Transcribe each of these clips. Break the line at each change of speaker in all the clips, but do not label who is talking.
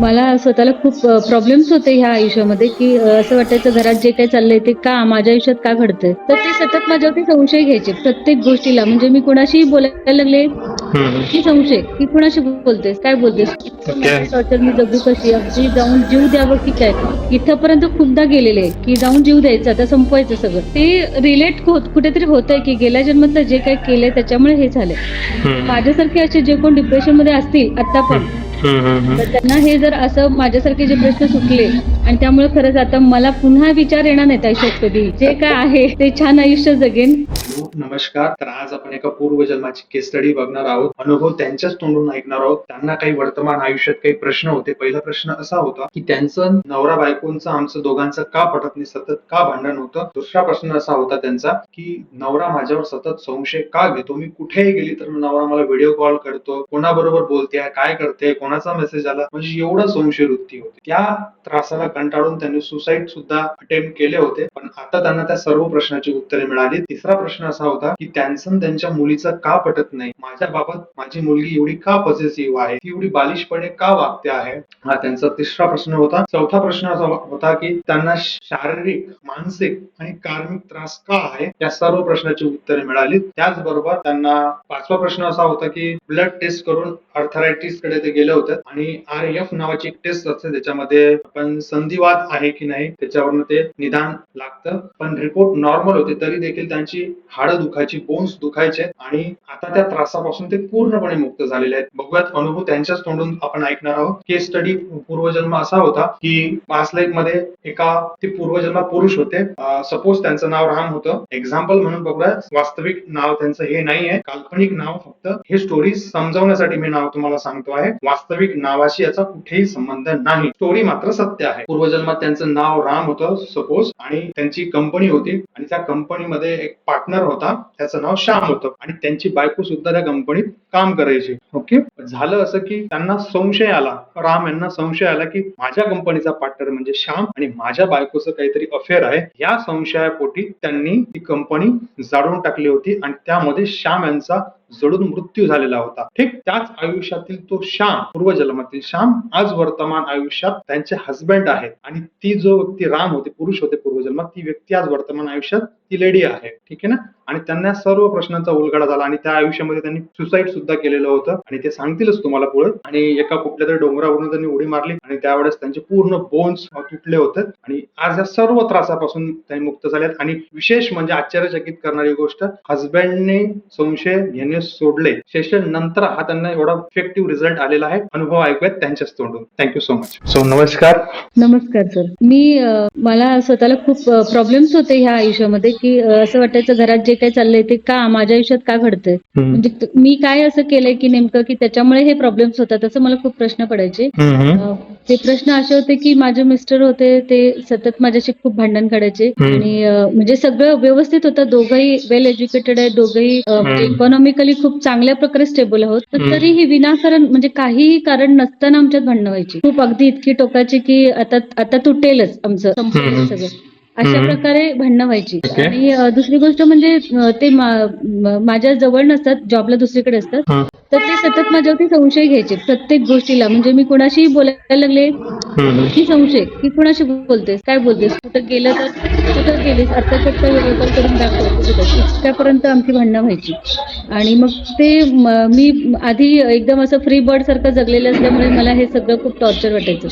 मला स्वतःला खूप प्रॉब्लेम्स होते ह्या आयुष्यामध्ये की असं वाटायचं घरात जे काही चाललंय ते का माझ्या आयुष्यात का घडतंय तर ते सतत माझ्यावरती संशय घ्यायचे प्रत्येक गोष्टीला म्हणजे मी कोणाशी बोलायला लागले. की संशय की कोणाशी बोलतेस काय बोलतेस. टॉर्चर मी जगू कशी अगदी जाऊन जीव द्यावं की काय इथंपर्यंत खूपदा गेलेले की जाऊन जीव द्यायचं आता संपवायचं सगळं ते रिलेट होत कुठेतरी होत आहे की गेल्या जन्मातलं जे काही केलंय त्याच्यामुळे हे झालंय. माझ्यासारखे असे जे कोण डिप्रेशनमध्ये असतील आता पण. तर त्यांना हे जर असं माझ्यासारखे जे प्रश्न सुटले आणि त्यामुळे खरंच आता मला पुन्हा विचार येणार नाही आयुष्यात कधी. जे काय आहे ते छान आयुष्य जगेन.
हॅलो, नमस्कार. तर आज आपण एका पूर्वजन्माची केस स्टडी बघणार आहोत. अनुभव त्यांच्याच तोंडून ऐकणार आहोत. त्यांना काही वर्तमान आयुष्यात काही प्रश्न होते. पहिला प्रश्न असा होता की त्यांचं नवरा बायकोंचं आमचं दोघांचं का पटत नाही? सतत का भांडण होतं? दुसरा प्रश्न असा होता त्यांचा की नवरा माझ्यावर सतत संशय का घेतो? मी कुठेही गेली तर नवरा मला व्हिडिओ कॉल करतो. कोणाबरोबर बोलते काय करते कोणाचा मेसेज आला? म्हणजे एवढं संशय वृत्ती होती. त्या त्रासाला कंटाळून त्यांनी सुसाईड सुद्धा अटेम्प्ट केले होते. पण आता त्यांना त्या सर्व प्रश्नाची उत्तरे मिळाली. तिसरा प्रश्न असा होता की त्यांचं त्यांच्या मुलीचं का पटत नाही? माझ्या बाबत माझी मुलगी एवढी का पॉझिटिव्ह आहे? ती एवढी बालिशपणे का वागते आहे? हा त्यांचा तिसरा प्रश्न होता. चौथा प्रश्न असा होता की त्यांना शारीरिक मानसिक आणि कार्मिक त्रास का आहे? या सर्व प्रश्नाची उत्तरे मिळाली. त्याचबरोबर त्यांना पाचवा प्रश्न असा होता की ब्लड टेस्ट करून अर्थरायटिसकडे ते गेले होते आणि आर एफ नावाची एक टेस्ट असते त्याच्यामध्ये आपण संधिवाद आहे की नाही त्याच्यावरनं ते निदान लागतं. पण रिपोर्ट नॉर्मल होते तरी देखील त्यांची हाडं दुखायची बोन्स दुखायचे आणि आता त्या त्रासापासून ते पूर्णपणे मुक्त झालेले आहेत. बघूयात अनुभव त्यांच्याच तोंडून आपण ऐकणार आहोत. केस स्टडी पूर्वजन्म असा होता की पाच लाईफमध्ये एका ते पूर्वजन्म पुरुष होते. सपोज त्यांचं नाव राम होतं. एक्झाम्पल म्हणून बघूया वास्तविक नाव त्यांचं हे नाही आहे काल्पनिक नाव फक्त हे स्टोरी समजावण्यासाठी मी नाव तुम्हाला सांगतो आहे. वास्तविक नावाशी याचा कुठेही संबंध नाही. स्टोरी मात्र सत्य आहे. पूर्वजन्मात त्यांचं नाव राम होतं सपोज आणि त्यांची कंपनी होती. आणि त्या कंपनीमध्ये एक पार्टनर होता. त्याचं नाव श्याम होतं. आणि त्यांची बायको सुद्धा त्या कंपनीत काम करायची. ओके झालं असं की त्यांना संशय आला. राम यांना संशय आला की माझ्या कंपनीचा पार्टनर म्हणजे श्याम आणि माझ्या बायकोचं काहीतरी अफेअर आहे. या संशयापोटी त्यांनी ती कंपनी जाळून टाकली होती. आणि त्यामध्ये श्याम यांचा जळून मृत्यू झालेला होता. ठीक त्याच आयुष्यातील तो श्याम पूर्वजन्मातील श्याम आज वर्तमान आयुष्यात त्यांचे हसबंड आहेत. आणि ती जो व्यक्ती राम होते पुरुष होते पूर्वजन्मात ती व्यक्ती आज वर्तमान आयुष्यात ती लेडी आहे. ठीक आहे ना? आणि त्यांना सर्व प्रश्नांचा उलगडा झाला आणि त्या आयुष्यामध्ये त्यांनी सुसाईड सुद्धा केलेलं होतं. आणि ते सांगतीलच तुम्हाला पुढे. आणि एका कुठल्या तरी डोंगरावरून त्यांनी उडी मारली आणि त्यावेळेस त्यांचे पूर्ण बोन्स तुटले होते. आणि आज या सर्व त्रासापासून त्यांनी मुक्त झालेत. आणि विशेष म्हणजे आश्चर्यचकित करणारी गोष्ट हसबंडने संशय घेणे सोडले सेशन नंतर हा त्यांना एवढा इफेक्टिव्ह रिझल्ट आलेला आहे. अनुभव ऐकूयात त्यांच्याच तोंडून. थँक्यू सो मच
सो नमस्कार.
नमस्कार सर मी मला स्वतःला खूप प्रॉब्लेम्स होते ह्या आयुष्यामध्ये की असं वाटायचं घरात जे काही चाललंय ते का माझ्या आयुष्यात का घडतंय. म्हणजे त- मी काय असं केलंय की नेमकं की त्याच्यामुळे हे प्रॉब्लेम्स होतात असं मला खूप प्रश्न पडायचे. ते प्रश्न असे होते की माझे मिस्टर होते ते सतत माझ्याशी खूप भांडण काढायचे. आणि म्हणजे सगळं व्यवस्थित होतं. दोघंही वेल एज्युकेटेड आहे दोघंही अ, इकॉनॉमिकली खूप चांगल्या प्रकारे स्टेबल आहोत पण
हम्म.
तरीही विनाकारण म्हणजे काहीही कारण नसताना आमच्यात भांडणं व्हायची खूप अगदी इतकी टोकाची की आता आता तुटेलच आमचं संपूर्ण. सगळं अशा. प्रकारे भांडणं व्हायची. आणि दुसरी गोष्ट म्हणजे ते माझ्या जवळ नसतात जॉबला दुसरीकडे असतात. तर ते सतत माझ्यावरती संशय घ्यायचे प्रत्येक गोष्टीला. म्हणजे मी कोणाशी बोलायला लागले. की संशय की कोणाशी बोलतेस काय बोलतेस कुठं गेलं तर कुठं गेलीस व्हिडिओ कॉल करून दाखव. इतक्यापर्यंत आमची भांडणं व्हायची. आणि मग ते म- आधी एकदम असं फ्री बर्ड सारखं जगलेलं असल्यामुळे मला हे सगळं खूप टॉर्चर वाटायचं.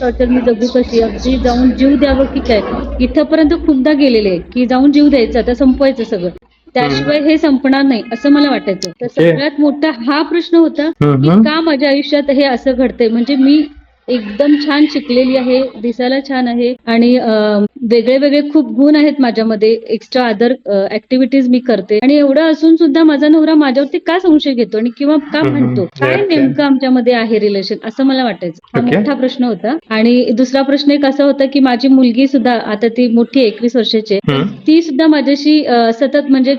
टॉर्चर मी जगू कशी? अगदी जाऊन जीव द्यावं की काय? इथंपर्यंत खूपदा गेलेले की जाऊन जीव द्यायचं आता संपवायचं सगळं. त्याशिवाय हे संपणार नाही असं मला वाटायचं तर. सगळ्यात मोठा हा प्रश्न होता की. का माझ्या आयुष्यात हे असं घडतंय म्हणजे मी एकदम छान शिकलेली आहे दिसायला छान आहे आणि वेगळे वेगळे खूप गुण आहेत माझ्यामध्ये. एक्स्ट्रा अदर ऍक्टिव्हिटीज मी करते. आणि एवढं असून सुद्धा माझा नवरा माझ्यावरती का संशय घेतो आणि किंवा का म्हणतो? काय. नेमकं आमच्यामध्ये आहे रिलेशन असं मला वाटायचं. हा. मोठा प्रश्न होता. आणि दुसरा प्रश्न एक असा होता की माझी मुलगी सुद्धा आता ती मोठी एकवीस वर्षाची. ती सुद्धा माझ्याशी सतत म्हणजे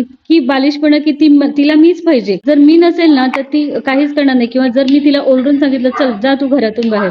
इतकी बालिशपणा की ती तिला मीच पाहिजे. जर मी नसेल ना तर ती काहीच करणार नाही. किंवा जर मी तिला ओरडून सांगितलं चल जा तू घरातून बाहेर.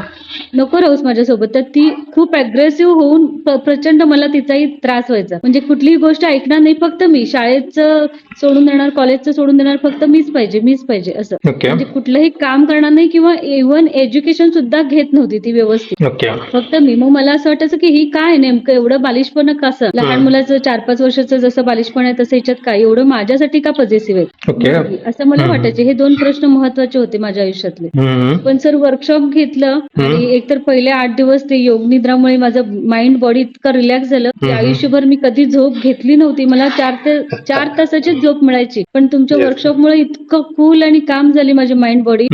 नको राहूस माझ्यासोबत. तर ती खूप अग्रेसिव्ह होऊन प्रचंड मला तिचाही त्रास व्हायचा. म्हणजे कुठलीही गोष्ट ऐकणार नाही फक्त मी. शाळेचं सोडून देणार कॉलेजचं सोडून देणार फक्त मीच पाहिजे मीच पाहिजे असं. म्हणजे कुठलंही काम करणार नाही किंवा इव्हन एज्युकेशन सुद्धा घेत नव्हती ती व्यवस्थित. फक्त मी. मग मला असं वाटायचं की ही काय नेमकं एवढं बालिशपणा कसं? लहान. मुलाचं चार पाच वर्षाचं जसं बालिशपण आहे तसं याच्यात काय? एवढं माझ्यासाठी का पॉझिटिव्ह आहे असं मला. वाटायचे हे दोन प्रश्न महत्त्वाचे होते माझ्या आयुष्यातले. पण सर वर्कशॉप घेतलं आणि एकतर पहिले आठ दिवस ते योग निद्रामुळे माझं माइंड बॉडी इतकं रिलॅक्स झालं की. आयुष्यभर मी कधी झोप घेतली नव्हती मला चार ते चार तासाचीच झोप मिळायची पण तुमच्या. वर्कशॉपमुळे इतकं कूल आणि काम झाली माझी माइंड बॉडी.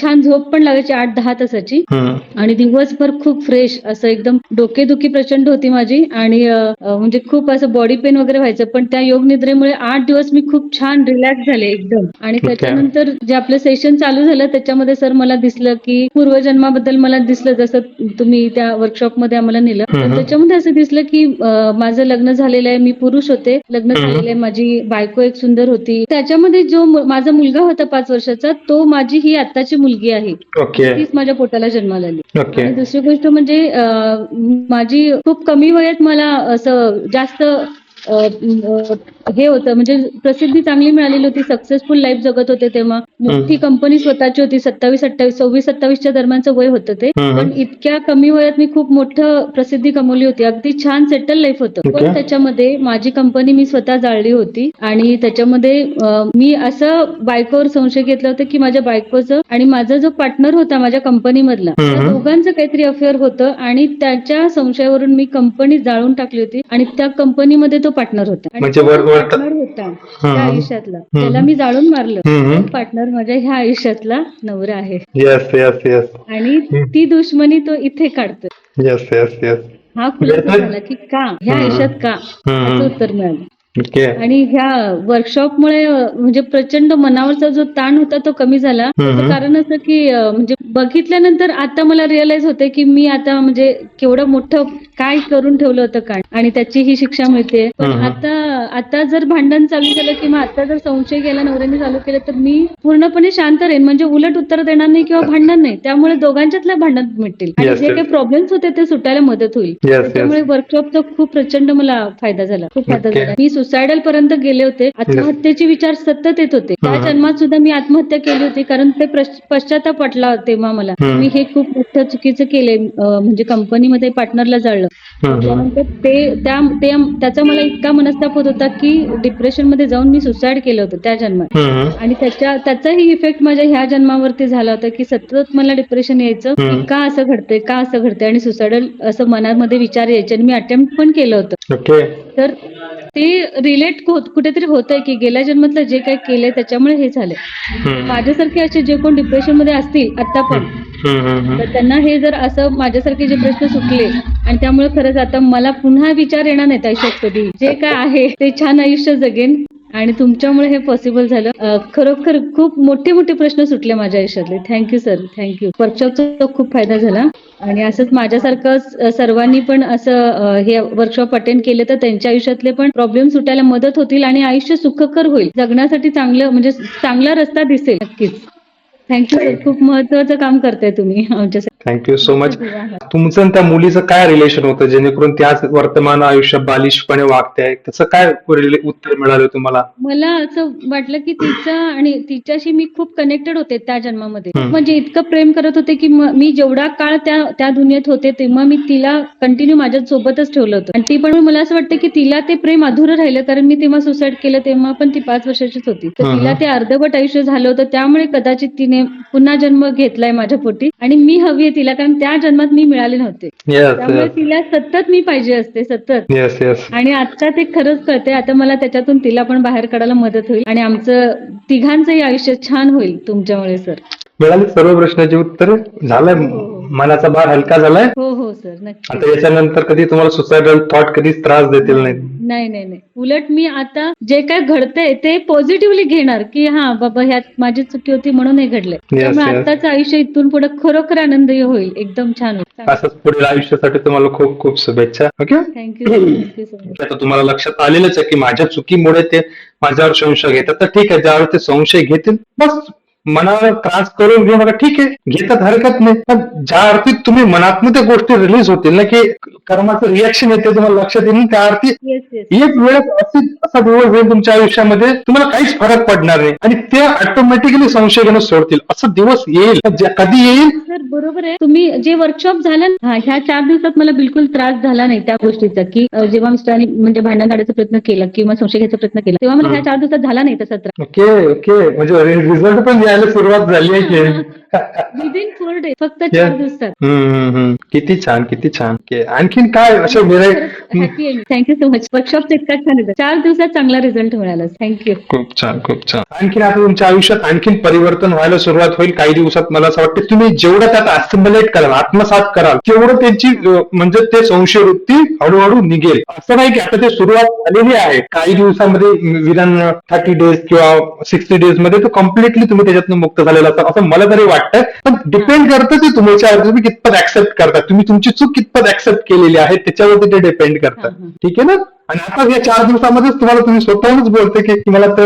छान झोप पण लागायची आठ दहा तासाची. आणि दिवसभर खूप फ्रेश असं एकदम डोकेदुखी प्रचंड होती माझी आणि म्हणजे खूप असं बॉडी पेन वगैरे व्हायचं पण त्या योग निद्रेमुळे आठ दिवस मी खूप छान रिलॅक्स झाले एकदम. आणि. त्याच्यानंतर जे आपलं सेशन चालू झालं त्याच्यामध्ये सर मला दिसलं की पूर्वजन्माबद्दल मला दिसलं जसं तुम्ही त्या वर्कशॉपमध्ये आम्हाला नेलं. त्याच्यामध्ये असं दिसलं की माझं लग्न झालेलं आहे मी पुरुष होते. लग्न. झालेलं आहे माझी बायको एक सुंदर होती. त्याच्यामध्ये जो माझा मुलगा होता पाच वर्षाचा तो माझी ही आत्ताची मुलगी आहे. तीच माझ्या पोटाला जन्माला आली. आणि दुसरी गोष्ट म्हणजे माझी खूप कमी वयात मला असं जास्त हे होतं. म्हणजे प्रसिद्धी चांगली मिळालेली होती. सक्सेसफुल लाईफ जगत होते तेव्हा. मोठी कंपनी स्वतःची होती. सत्तावीस अठ्ठावीस सव्वीस सत्तावीसच्या दरम्यानचं वय होतं ते. पण इतक्या कमी वयात मी खूप मोठं प्रसिद्धी कमवली होती. अगदी छान सेटल लाईफ होतं. पण त्याच्यामध्ये माझी कंपनी मी स्वतः जाळली होती. आणि त्याच्यामध्ये मी असं बायकोवर संशय घेतला होता की माझ्या बायकोचं आणि माझा जो पार्टनर होता माझ्या कंपनीमधला त्या. दोघांचं काहीतरी अफेअर होतं आणि त्याच्या संशयावरून मी कंपनी जाळून टाकली होती आणि त्या कंपनीमध्ये तो पार्टनर होता. पार्टनर होता त्या. आयुष्यातला. त्याला मी जाळून मारलं. पार्टनर माझ्या ह्या आयुष्यातला नवरा आहे.
येस येस येस
आणि ती दुश्मनी तो इथे काढतो
येस येस येस
हा खुलासा झाला की का? ह्या. आयुष्यात का? उत्तर मिळालं. आणि ह्या वर्कशॉपमुळे म्हणजे प्रचंड मनावरचा जो ताण होता तो कमी झाला. कारण असं की म्हणजे बघितल्यानंतर आता मला रिअलाइज होते की मी आता म्हणजे केवढं मोठं काय करून ठेवलं होतं काय? आणि त्याची ही शिक्षा मिळते. पण. आता आता जर भांडण चालू झालं किंवा आता जर संशय गेला नवऱ्याने चालू केलं तर मी पूर्णपणे शांत राहीन. म्हणजे उलट उत्तर देणार नाही किंवा भांडण नाही. त्यामुळे दोघांच्यातल्या भांडण मिटतील. आणि जे. काही प्रॉब्लेम्स होते ते सुटायला मदत होईल. त्याच्यामुळे वर्कशॉपचा खूप प्रचंड मला फायदा झाला. खूप फायदा. झाला. मी सुसायडल पर्यंत गेले होते आत्महत्येचे विचार सतत येत होते त्या. जन्मात सुद्धा मी आत्महत्या केली होती कारण ते पश्चाताप वाटला तेव्हा मला. मी हे खूप मोठं चुकीचं केलंय अं, म्हणजे कंपनीमध्ये पार्टनरला जाळलं. त्यानंतर ते त्या ते- त्याचा मला इतका मनस्ताप होत होता की डिप्रेशनमध्ये जाऊन मी सुसाईड केलं होतं त्या जन्मात. आणि त्याच्या त्याचाही इफेक्ट माझ्या ह्या जन्मावरती झाला होता की सतत मला डिप्रेशन यायचं. की असं घडतंय का असं घडतंय आणि सुसायडल असं मनामध्ये विचार यायचे आणि मी अटेम्प्ट पण केलं होतं तर ते रिलेट कुठेतरी होतंय की गेल्या जन्मातलं जे काही केलंय त्याच्यामुळे हे झालंय. माझ्यासारखे असे जे कोण डिप्रेशनमध्ये असतील आता पण. तर त्यांना हे जर असं माझ्यासारखे जे प्रश्न सुटले आणि त्यामुळे खरंच आता मला पुन्हा विचार येणार नाहीत आयुष्यात कधी. जे काय आहे ते छान आयुष्य जगेन. आणि तुमच्यामुळे हे पॉसिबल झालं. खरोखर खूप मोठे मोठे प्रश्न सुटले माझ्या आयुष्यातले. थँक्यू सर थँक्यू वर्कशॉपचा खूप फायदा झाला. आणि असंच माझ्यासारखं सर्वांनी पण असं हे वर्कशॉप अटेंड केले तर त्यांच्या आयुष्यातले पण प्रॉब्लेम सुटायला मदत होतील आणि आयुष्य सुखकर होईल. जगण्यासाठी चांगलं म्हणजे चांगला रस्ता दिसेल नक्कीच. थँक्यू सर खूप महत्वाचं काम करताय तुम्ही आमच्यासाठी.
थँक्यू सो मच तुमचं आणि त्या मुलीचं काय रिलेशन होतं? जेणेकरून त्याच वर्तमान आयुष्यात बालिशपणे वागते त्याचं काय उत्तर मिळालं तुम्हाला?
मला असं वाटलं की तिचं आणि तिच्याशी मी खूप कनेक्टेड होते त्या जन्मामध्ये. म्हणजे इतकं प्रेम करत होते की म- जेवढा काळ त्या त्या दुनियेत होते तेव्हा मी तिला कंटिन्यू माझ्या सोबतच ठेवलं होतं. आणि ती पण मला असं वाटतं की तिला ते प्रेम अधुरं राहिलं कारण मी तेव्हा सुसाईड केलं तेव्हा पण ती पाच वर्षाचीच होती. तर. तिला ते अर्धवट आयुष्य झालं होतं. त्यामुळे कदाचित तिने पुन्हा जन्म घेतलाय माझ्या पोटी. आणि मी हवी आहे तिला कारण त्या जन्मात मी मिळाले नव्हते. त्यामुळे तिला सतत मी पाहिजे असते सतत. आणि आता ते खरंच कळते आता मला त्याच्यातून तिला पण बाहेर काढायला मदत होईल. आणि आमचं तिघांचंही आयुष्य छान होईल तुमच्यामुळे सर.
मिळाली सर्व प्रश्नाची उत्तर. झालंय. मनाचा भार हलका झालाय.
हो हो सर नक्की
आता याच्यानंतर कधी तुम्हाला सुसायडल थॉट कधीच त्रास देतील नाही
नाही नाही नाही. उलट मी आता जे काय घडतंय ते पॉझिटिव्हली घेणार की हा बाबा ह्यात माझी चुकी होती म्हणून हे घडलंय. त्यामुळे
yes.
आताचं आयुष्य इथून पुढे खरोखर आनंदी होईल एकदम छान होईल.
असंच पुढील आयुष्यासाठी तुम्हाला खूप खूप शुभेच्छा. Okay
thank you thank you so much
आता तुम्हाला लक्षात आलेलंच आहे की माझ्या चुकीमुळे ते माझ्यावर संशय घेतात. तर ठीक आहे ज्यावेळी ते संशय घेतील बस. मनाला त्रास करून घेऊ नका ठीक आहे घेतात हरकत नाही. पण ज्या अर्थी तुम्ही मनातून त्या गोष्टी रिलीज होतील ना की कर्माचं रिॲक्शन येते तुम्हाला लक्षात येईल त्या अर्थी एक वेळेस अशी असा दिवस येईल तुमच्या आयुष्यामध्ये तुम्हाला काहीच फरक पडणार नाही. आणि ते ऑटोमॅटिकली संशय घेणं सोडतील. असं दिवस येईल. कधी येईल?
बरोबर आहे. तुम्ही जे वर्कशॉप झालं ना हा, ह्या चार दिवसात मला बिलकुल त्रास झाला नाही त्या गोष्टीचा की जेव्हा मिस्टरांनी म्हणजे भांडण काढायचा प्रयत्न केला किंवा संशय घ्यायचा प्रयत्न केला तेव्हा मला ह्या चार दिवसात झाला नाही तसा त्रास.
Okay okay. म्हणजे रिझल्ट पण यायला सुरुवात झाली आहे
विदिन फोर फक्त चार. दिवसात.
हम्म. किती छान किती छान. आणखीन काय
आहे थँक्यू सो मच वर्कशॉप इतका छान आहे चार दिवसात चांगला रिझल्ट मिळाला थँक्यू
खूप छान खूप छान. आणखीन आता तुमच्या आयुष्यात आणखीन परिवर्तन व्हायला सुरुवात होईल काही दिवसात. मला असं वाटतं तुम्ही जेवढं त्यात असिम्युलेट कराल आत्मसात कराल तेवढं त्यांची म्हणजे ते संशय वृत्ती हळूहळू निघेल. असं नाही की आता ते सुरुवात झालेली आहे. काही दिवसामध्ये विधान थर्टी डेज किंवा सिक्स्टी डेजमध्ये तो कम्प्लिटली तुम्ही त्याच्यातून मुक्त झालेला असं असं मला तरी वाटतं. पण डिपेंड करतं ते तुमच्या तुम्ही कितपत ऍक्सेप्ट करता. तुम्ही तुमची चूक कितपत ऍक्सेप्ट केलेली आहे त्याच्यावरती ते डिपेंड करतं.
हा.
ठीक आहे ना? आणि आता या चार दिवसामध्येच तुम्हाला तुम्ही स्वतःहूनच बोलते की मला तो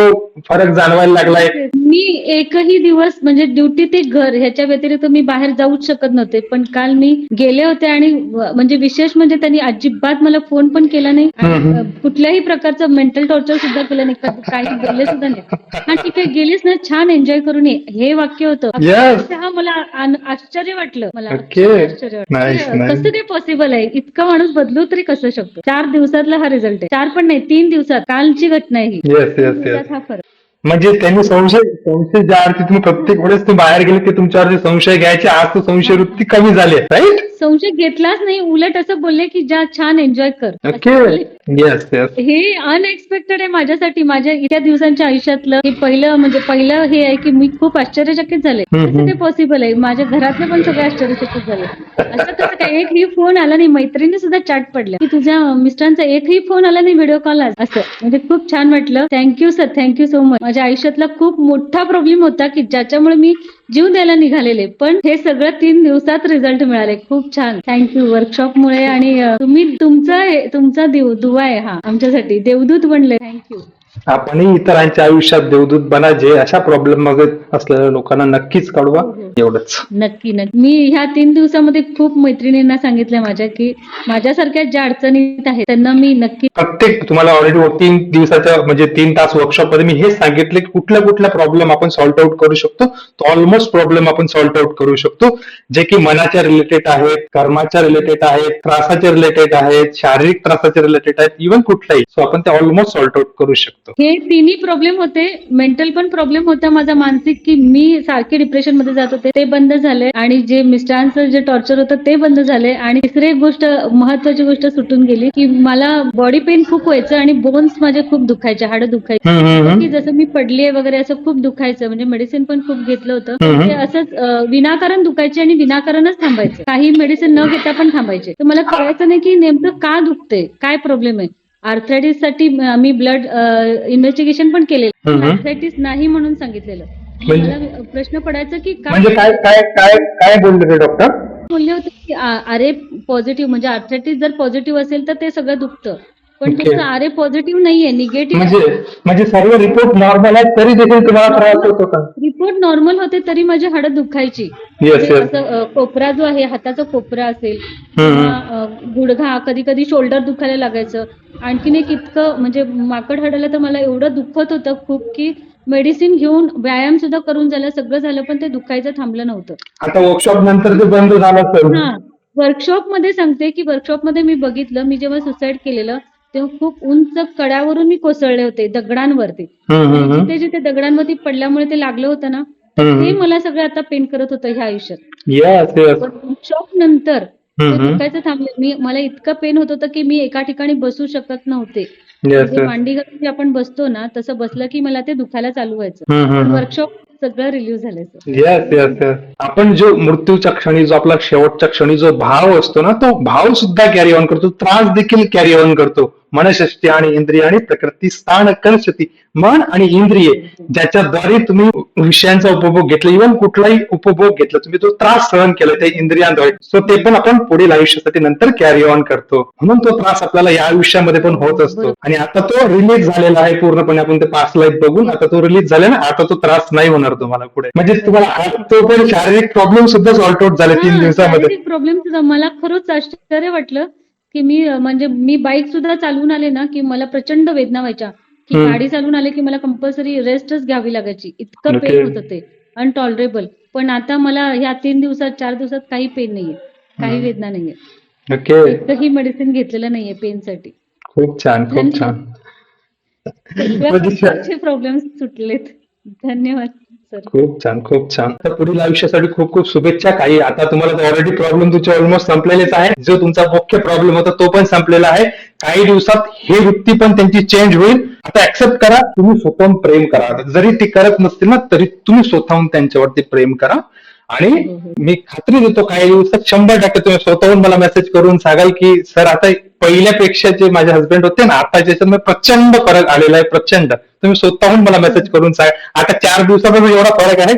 फरक जाणवायला लागलाय.
मी एकही दिवस म्हणजे ड्युटी ते घर ह्याच्या व्यतिरिक्त मी बाहेर जाऊच शकत नव्हते. पण काल मी गेले होते आणि म्हणजे विशेष म्हणजे त्यांनी अजिबात मला फोन पण केला नाही. आणि, कुठल्याही प्रकारचं मेंटल टॉर्चर सुद्धा केलं नाही. काही बोलले सुद्धा नाही. हा ठीक आहे गेलीस ना छान एन्जॉय करून ये. हे वाक्य होतं. अक्षरशः मला आश्चर्य वाटलं. मला. आश्चर्य वाटलं. कसं ते पॉसिबल आहे? इतका माणूस बदलू तरी कसं शकतो? चार दिवसातला हा रिझल्ट आहे. चार पण नाही तीन दिवसात. कालची घटना आहे ही
येस येस येस
हा फरक.
म्हणजे त्यांनी संशय संशय ज्या अर्थी तुम्ही प्रत्येक वेळेस तुम्ही बाहेर गेले की तुमच्यावरती संशय घ्यायचे. आज तो संशय वृत्ती कमी झाली राईट
संशय घेतलाच नाही उलट असं बोलले की जा छान एन्जॉय कर. असं
ओके
बोलले.
येस येस
हे अनएक्सपेक्टेड आहे माझ्यासाठी. माझ्या इतक्या दिवसांच्या आयुष्यातलं हे पहिलं म्हणजे पहिलं हे आहे की मी खूप आश्चर्यचकित झाले. कसं. ते पॉसिबल आहे? माझ्या घरातले पण सगळे आश्चर्यचकित झाले. असं कसं काय? एकही फोन आला नाही. मैत्रिणी सुद्धा चॅट पडल्या. की तुझ्या मिस्टरांचा एकही फोन आला नाही व्हिडिओ कॉल असं. म्हणजे खूप छान वाटलं. Thank you sir thank you so much माझ्या आयुष्यातला खूप मोठा प्रॉब्लेम होता की ज्याच्यामुळे मी जीव द्यायला निघालेले. पण हे सगळं तीन दिवसात रिझल्ट मिळाले. खूप छान. थँक्यू वर्कशॉपमुळे आणि तुम्ही तुमचा तुमचा देव दुवा आहे हा आमच्यासाठी. देवदूत बनले. थँक्यू
आपणही इतरांच्या आयुष्यात देवदूत बना जे अशा प्रॉब्लेममध्ये असलेल्या लोकांना नक्कीच कळवा
हो.
एवढंच.
नक्की नक्की. मी ह्या तीन दिवसामध्ये खूप मैत्रिणींना सांगितलं माझ्या की माझ्यासारख्या ज्या अडचणीत आहेत त्यांना मी नक्की
प्रत्येक तुम्हाला ऑलरेडी तीन दिवसाच्या म्हणजे तीन तास वर्कशॉपमध्ये मी हे सांगितले की कुठल्या कुठल्या प्रॉब्लेम आपण सॉल्ट आउट करू शकतो. तो ऑलमोस्ट प्रॉब्लेम आपण सॉल्ट आउट करू शकतो. जे की मनाच्या रिलेटेड आहेत कर्माच्या रिलेटेड आहेत त्रासाच्या रिलेटेड आहेत शारीरिक त्रासाच्या रिलेटेड आहेत इव्हन कुठलाही सो आपण ते ऑलमोस्ट सॉल्ट आउट करू शकतो.
हे तिन्ही प्रॉब्लेम होते मेंटल पण प्रॉब्लेम होता माझा मानसिक की मी सारखे डिप्रेशनमध्ये जात होते ते बंद झाले. आणि जे मिस्टरांचं जे टॉर्चर होतं ते बंद झाले. आणि तिसरी एक गोष्ट महत्वाची गोष्ट सुटून गेली की मला बॉडी पेन खूप व्हायचं आणि बोन्स माझे खूप दुखायचे हाडं दुखायचे. की जसं मी पडलीये वगैरे असं खूप दुखायचं. म्हणजे मेडिसिन पण खूप घेतलं होतं. ते असंच विनाकारण दुखायचे आणि विनाकारणच थांबायचे. काही मेडिसिन न घेता पण थांबायचे. तर मला कळायचं नाही की नेमकं का दुखतंय काय प्रॉब्लेम आहे. आर्थरायटिससाठी मी ब्लड इन्व्हेस्टिगेशन पण केलेलं. आर्थरायटिस नाही म्हणून सांगितलेलं.
म्हणजे-
मला प्रश्न पडायचा की
म्हणजे
काय
काय काय काय काय बोलले ते डॉक्टर
बोलले होते की आरे पॉझिटिव्ह म्हणजे आर्थरायटिस जर पॉझिटिव्ह असेल तर ते सगळं दुखतं. पण. तुमचं आरे पॉझिटिव्ह नाहीये निगेटिव्ह
म्हणजे म्हणजे सर्व रिपोर्ट नॉर्मल आहेत तरी देखील तुम्हाला त्रास होत होता
रिपोर्ट नॉर्मल होते तरी माझी हाडं दुखायची.
येस
म्हणजे
येस
असं अ, कोपरा जो आहे हाताचा कोपरा असेल. किंवा, अ, गुडघा कधी कधी शोल्डर दुखायला लागायचं आणखीन एक इतकं म्हणजे माकड हाडाला तर मला एवढं दुखत होतं खूप की मेडिसिन घेऊन व्यायाम सुद्धा करून झालं सगळं झालं पण ते दुखायचं थांबलं नव्हतं.
आता वर्कशॉप नंतर ते बंद झालं
हा. वर्कशॉपमध्ये सांगते की वर्कशॉपमध्ये मी बघितलं मी जेव्हा सुसाईड केलेलं तेव्हा खूप उंच कड्यावरून मी कोसळले होते दगडांवरती. जिथे जिथे दगडांवरती पडल्यामुळे ते लागलं होतं ना ते. मला सगळं आता पेन करत होतं ह्या आयुष्यात वर्कशॉप नंतर ते. दुखायचं थांबले मी मला इतकं पेन होत होतं की मी एका ठिकाणी बसू शकत नव्हते मांडी आपण बसतो ना तसं बसलं की मला ते दुखायला चालू व्हायचं. वर्कशॉप सगळं रिलीव्ह झालंय
येस येस येस आपण जो मृत्यूच्या क्षणी जो आपला शेवटच्या क्षणी जो भाव असतो ना तो भाव सुद्धा कॅरी ऑन करतो. त्रास देखील कॅरी ऑन करतो. मनषष्टी आणि इंद्रिय आणि प्रकृती स्थान करशती मन आणि इंद्रिय ज्याच्याद्वारे तुम्ही विषयांचा उपभोग घेतला इव्हन कुठलाही उपभोग घेतला तुम्ही तो त्रास सहन केला त्या इंद्रियांद्वारे सो ते पण आपण पुढील आयुष्यासाठी नंतर कॅरी ऑन करतो. म्हणून तो त्रास आपल्याला या आयुष्यामध्ये पण होत असतो. आणि आता तो रिलीज झालेला आहे पूर्णपणे आपण ते पास लाईफ बघून आता तो रिलीज झाला ना आता तो त्रास नाही होणार तुम्हाला पुढे. म्हणजे तुम्हाला तो पण शारीरिक प्रॉब्लेम सुद्धा सॉल्ट आउट झाले तीन दिवसामध्ये.
प्रॉब्लेम सुद्धा मला खरंच आश्चर्य वाटलं. की मी म्हणजे मी बाईक सुद्धा चालवून आले ना की मला प्रचंड वेदना व्हायच्या. की. गाडी चालवून आले की मला कंपल्सरी रेस्टच घ्यावी लागायची. इतकं. पेन होतं ते. अनटॉलरेबल पण आता मला ह्या तीन दिवसात चार दिवसात काही पेन नाहीये. काही. वेदना नाहीये.
ओके
एकही मेडिसिन घेतलेलं नाहीये पेनसाठी
खूप छान खूप छान.
प्रॉब्लेम सुटलेत. धन्यवाद.
खूप छान खूप छान. तर पुढील आयुष्यासाठी खूप खूप शुभेच्छा. काही आता तुम्हाला ऑलरेडी प्रॉब्लेम तुमचे ऑलमोस्ट संपलेलेच आहे. जो तुमचा मुख्य प्रॉब्लेम होता तो पण संपलेला आहे. काही दिवसात हे वृत्ती पण त्यांची चेंज होईल. आता ऍक्सेप्ट करा तुम्ही स्वतःहून प्रेम करा. जरी ती करत नसतील ना तरी तुम्ही स्वतःहून त्यांच्यावरती प्रेम करा. आणि. मी खात्री देतो काही दिवसात शंभर टक्के तुम्ही स्वतःहून मला मेसेज करून सांगाल की सर आता पहिल्यापेक्षा जे माझे हस्बंड होते ना आता ज्याच्यामध्ये प्रचंड फरक आलेला आहे प्रचंड. तुम्ही स्वतःहून मला मेसेज करून सांगा. आता चार दिवसामध्ये एवढा फरक आहे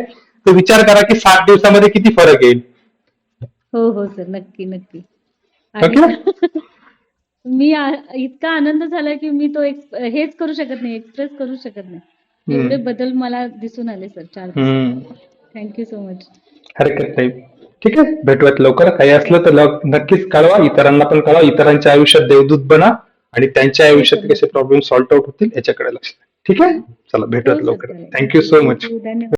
तर विचार करा की सात दिवसामध्ये किती फरक येईल.
हो हो सर नक्की नक्की. मी इतका आनंद झाला की मी तो एक हेच करू शकत नाही एक्सप्रेस करू शकत नाही. एवढे बदल मला दिसून आले सर चार थँक्यू सो मच
हरकत नाही. ठीक आहे? भेटूयात लवकर. काही असलं तर नक्कीच कळवा. इतरांना पण कळवा. इतरांच्या आयुष्यात देवदूत बना आणि त्यांच्या आयुष्यात कसे प्रॉब्लेम सॉल्ट आउट होतील याच्याकडे लक्ष द्या. ठीक आहे? चला भेटूयात
हो, sir,
लवकर. Thank you so much